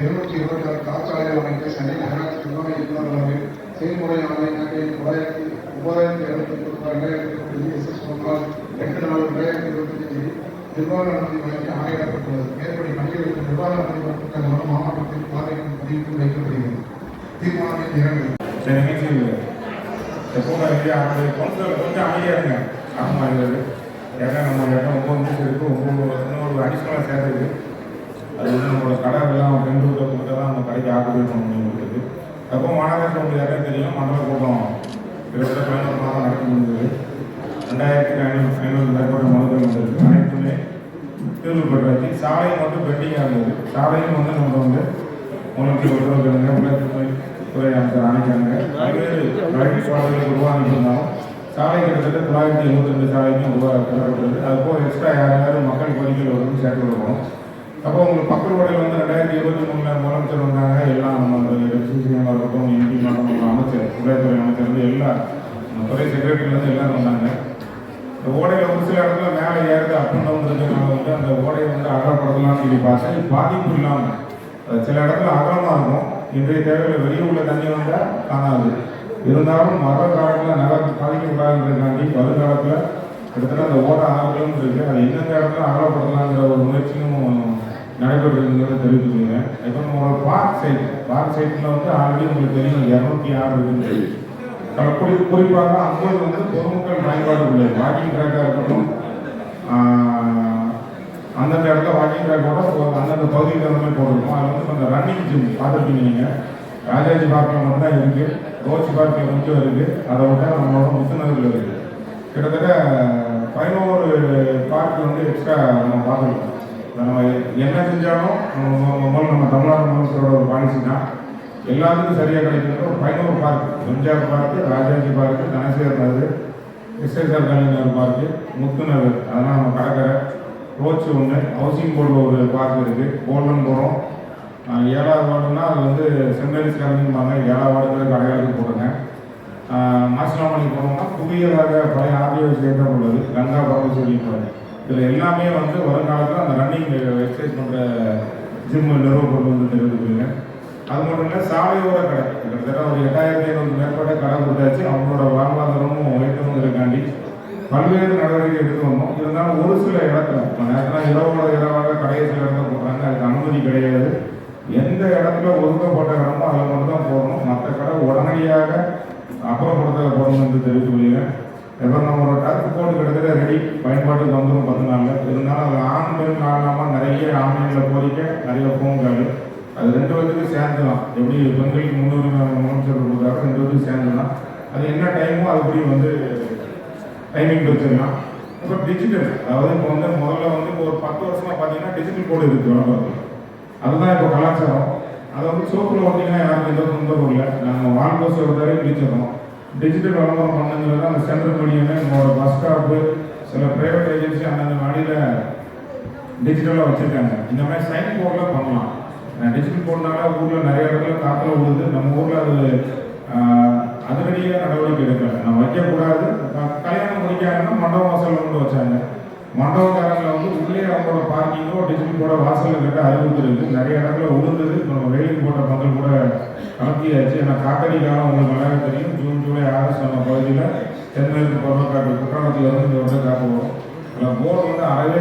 இருநூற்றி இருபத்தி ஆறு காற்றாலைகள் அமைக்க சென்னை நகராட்சி நிர்வாக இயக்குநர் அளவில் செயல்முறையானதை நகரில் தொள்ளாயிரத்தி ஒன்பதாயிரத்தி எழுநூத்தி முப்பத்தி ரெண்டாயிரத்தி இருபத்தி எஸ் எஸ் முன்னாள் எட்டு நாலு ரெண்டாயிரத்தி இருபத்தி அஞ்சு நிர்வாக அனுமதி வழங்கி ஆணையிடப்பட்டுள்ளது. மேற்படி பணிகளுக்கு நிர்வாக அனுமதி வழங்கப்பட்ட மூலம் மாவட்டத்தில் பாதைக்கும் பதிவுக்கும் வைக்கப்படுகிறது. தீர்மானம் இரண்டு. இந்த கொஞ்சம் அமைதியாக இருங்க. ஆமாம் ஏன்னா நம்ம இடம் ஒம்பது நிமிஷம் இருக்குது ஒம்பது இன்னொரு அடிஷ்னலாக சேர்த்துருக்கு அது வந்து நம்மளோட கடை எல்லாம் ரெண்டு வீட்டை கொடுத்தா அந்த கடைக்கு ஆக்குபேட் பண்ண முடியும் இருக்குது அப்போ மாநகராட்சி உங்களுக்கு யாரும் தெரியும்? மண்டல கூட்டம் இருபத்தி பதினோரு மாதம் நடக்க முடிஞ்சது ரெண்டாயிரத்தி ஐநூறு ஐநூறு மேற்பட்ட மனுக்கள் வந்திருக்கு அனைத்துமே தீர்வு பெற்றாச்சு. சாலை மட்டும் பெண்டிங்காக இருந்தது. சாலையும் வந்து நம்ம வந்து உங்களுக்கு உத்தரவிடுங்க உள்ளத்துறை துறை அமைச்சர் அணைக்காங்க பல்வேறு வழக்கு சாலைகள் உருவாகியிருந்தாலும் சாலை கிட்டத்தட்ட தொள்ளாயிரத்தி எழுபத்தி ரெண்டு சாலையும் உருவாக்கப்பட்டது அது போக எக்ஸ்ட்ரா யார் யாரும் மக்கள் கோரிக்கைகள் வந்து சேர்த்து வருவோம் அப்போ உங்களுக்கு மக்கள் ஓடையில் வந்து ரெண்டாயிரத்தி இருபத்தி மூணில் முதலமைச்சர் வந்தாங்க. எல்லாம் நம்ம சிசிஎம் இருக்கட்டும் எம்பி மாவட்டம் அமைச்சர் துறைத்துறை அமைச்சர் வந்து எல்லா துறை செக்ரட்டரியிலேருந்து எல்லாரும் வந்தாங்க. இந்த ஓடையில் ஒரு சில இடத்துல மேலே ஏறுது அப்படின்னு வந்துருக்கனால வந்து அந்த ஓடையை வந்து அகலப்படுத்தலாம்னு சொல்லி பார்த்தேன் பாதிப்பு இல்லாமல் சில இடத்துல அகலமாக இருக்கும். இன்றைய தேவையில் வெளியே உள்ள தண்ணி வந்தால் காணாது. இருந்தாலும் மர காலத்தில் நிலம் பாதிக்கக்கூடாதுன்றதுக்காண்டி வருங்காலத்தில் கிட்டத்தட்ட அந்த ஓட ஆகலும் கிலோமீட்டர் இருக்குது அது எந்தெந்த இடத்துல அகலப்படுத்தலாங்கிற ஒரு முயற்சியும் நடைபெற்றிருக்கிறது தெரிவித்துக்கிறேன் இப்போ நம்மளோட பார்க் சைட் பார்க் சைட்டில் வந்து ஆல்ரெடி உங்களுக்கு தெரியும் இரநூத்தி ஆறு இருக்குது அதில் குறி குறிப்பாக ஐம்பது வந்து பொதுமக்கள் பயன்பாடு உள்ளது. வாக்கிங் ட்ராக்காக இருக்கட்டும் அந்தந்த இடத்துல வாக்கிங் ட்ராக்கோட அந்தந்த பகுதிக்கு தகுந்த மாதிரி போட்டிருக்கோம். அது வந்து அந்த ரன்னிங் ஜிம் பார்த்துருக்கீங்க நீங்கள் ராஜாஜி பார்க்கில் மட்டும் தான் இருக்குது ரோஜ் பார்க்கில் கொஞ்சம் இருக்குது அதை விட நம்மளோட முத்துநகரில் இருக்குது கிட்டத்தட்ட பதினோரு பார்க் வந்து எக்ஸ்ட்ரா நம்ம பார்த்துருக்கோம். நம்ம என்ன செஞ்சாலும் நம்ம முதல்ல நம்ம தமிழ்நாடு முதலமைச்சரோட ஒரு பாலிசி தான். எல்லாத்துக்கும் சரியாக கிடைக்கிற ஒரு park MGR park Rajaji park Dhanasekar Nagar SSR Kalaignar park Muthunagar அதெல்லாம் நம்ம கடற்கரை. ரோச்சு ஒன்று ஹவுசிங் போர்டில் ஒரு பார்க் இருக்குது கோல்டன் போகிறோம் ஏழாவது வார்டுனா அது வந்து செம்மேரிஸ் காலனிம்பாங்க ஏழாவது வார்டுங்கிறது கடையாளுக்கு போடுங்க. மாசிலாமணி போனோம்னா புதியதாக பழைய ஆர்டிஓ சேர்ந்த உள்ளது கங்கா சொல்லி போடுங்க இதில் எல்லாமே வந்து வருங்காலத்தில் அந்த ரன்னிங் எக்ஸசைஸ் பண்ணுற ஜிம்மு நிறுவப்பட்டு வந்து தெரிவித்துக்கிறீங்க அது மட்டும் இல்லை சாலையோர கடை. கிட்டத்தட்ட ஒரு எட்டாயிரத்தி ஐநூறு மேற்பட்ட கடை கொடுத்தாச்சு. அவங்களோட வாழ்வாதாரமும் உயர்த்தணுங்கிறக்காண்டி பல்வேறு நடவடிக்கை எடுத்து வந்தோம். இருந்தாலும் ஒரு சில இடத்துல இப்போ நேரத்தில் இரவோட இரவாக கடையை சில இடத்துல போடுறாங்க. அதுக்கு அனுமதி கிடையாது. எந்த இடத்துல ஒதுக்கப்பட்ட இடமோ அதில் மட்டும் தான் போடணும். மற்ற கடை உடனடியாக அப்புறப்படுத்த போடணும் என்று தெரிவித்து கொள்கிறேன். இப்போ ஒரு டர்ஃப் போட்டு கிட்டத்தட்ட ரெடி. பயன்பாட்டுக்கு வந்துடும் பத்து நாளில் இருந்தாலும் அது ஆண் பெண் காரணமாக நிறைய ஆன்லைனில் கோரிக்கை நிறைய ஃபோன் கால் அது ரெண்டு பேர்த்துக்கும் சேர்ந்துலாம் எப்படி பெண்களுக்கு முன்னுரிமை முதலமைச்சர் கொடுக்குறாரு ரெண்டு பேருக்கு சேர்ந்துலாம் அது என்ன டைமோ அதுபடி வந்து டைமிங் வச்சிடலாம். இப்போ டிஜிட்டல் அதாவது இப்போ வந்து முதல்ல வந்து இப்போ ஒரு பத்து வருஷமாக பார்த்தீங்கன்னா டிஜிட்டல் போர்டு இருக்குது விளம்பரத்தில் அதுதான் இப்போ கலாச்சாரம். அதை வந்து சோப்பில் ஓட்டிங்கன்னா யாருக்கும் எந்த தொந்தரவும் இல்லை. நாங்கள் வால் ஒரு ஒருத்தரையும் பிடிச்சிடணும் டிஜிட்டல் வளமாக பண்ணுங்கிறது அந்த சென்ட்ரல் மீடியமே நம்மளோட பஸ் ஸ்டாப்பு சில ப்ரைவேட் ஏஜென்சி அந்தந்த மாடியில் டிஜிட்டலாக வச்சுருக்காங்க. இந்த மாதிரி சைன் போர்டில் பண்ணலாம். டிஜிட்டல் போர்டுனால ஊரில் நிறைய இடத்துல மண்டபக்காரங்களை வந்து உள்ளே அவங்களோட பார்க்கிங்கோ டிஜிட்டல் போர்டை வாசலில் கட்ட அறிவுறுத்திருக்கு நிறைய இடத்துல விழுந்தது நம்ம வெயிலுக்கு போட்ட மக்கள் கூட கலத்தியாச்சு ஏன்னா காக்கடி காலம் உங்களுக்கு நல்லாவே தெரியும். ஜூன் ஜூலை ஆகஸ்ட் நம்ம பகுதியில் தென்மேற்கு பருவக்காற்று குற்றாலத்தில் இருந்து இங்கே வந்து காற்று வரும். அதில் வந்து அறவே